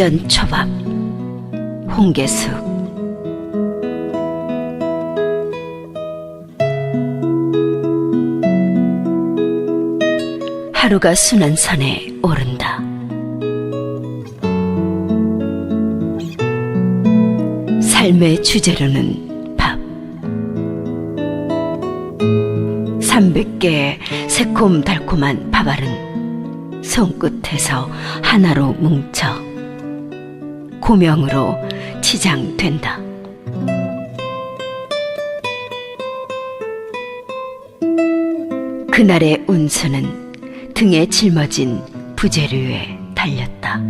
휘전 초밥 홍계숙 하루가 순환선에 오른다. 삶의 주재료는 밥. 300개의 새콤달콤한 밥알은 손끝에서 하나로 뭉쳐 고명으로 치장된다. 그날의 운수는 등에 짊어진 부재료에 달렸다.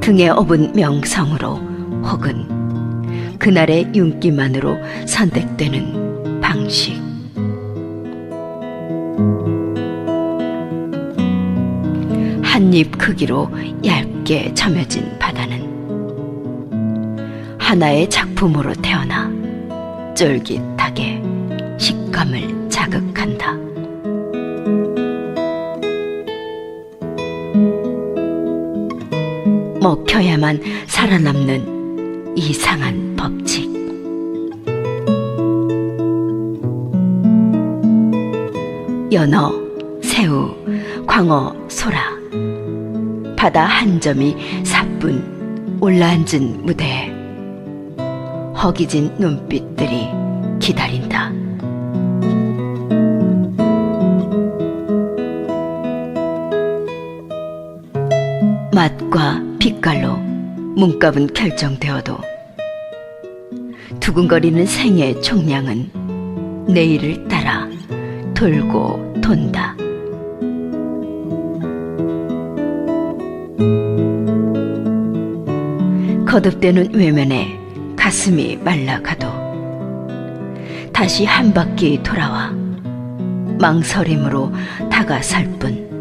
등에 업은 명성으로 혹은 그날의 윤기만으로 선택되는 방식. 한 입 크기로 얇게 점여진 바다는 하나의 작품으로 태어나 쫄깃하게 식감을 자극한다. 먹혀야만 살아남는 이상한 법칙. 연어, 새우, 광어, 소라. 바다 한 점이 사뿐 올라앉은 무대에 허기진 눈빛들이 기다린다. 맛과 빛깔로 몸값은 결정되어도 두근거리는 생의 총량은 내일을 따라 돌고 돈다. 거듭되는 외면에 가슴이 말라가도 다시 한 바퀴 돌아와 망설임으로 다가설 뿐.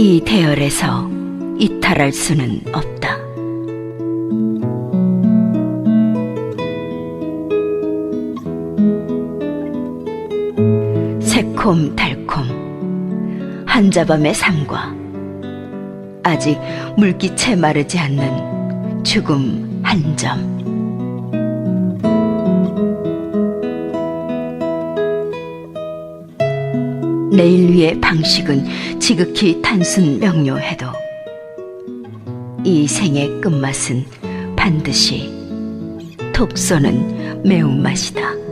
이 대열에서 이탈할 수는 없다. 새콤달콤 한자밤의 삶과 아직 물기채 마르지 않는 죽음 한 점. 내일 위의 방식은 지극히 단순 명료해도 이 생의 끝맛은 반드시 톡 쏘는 매운맛이다.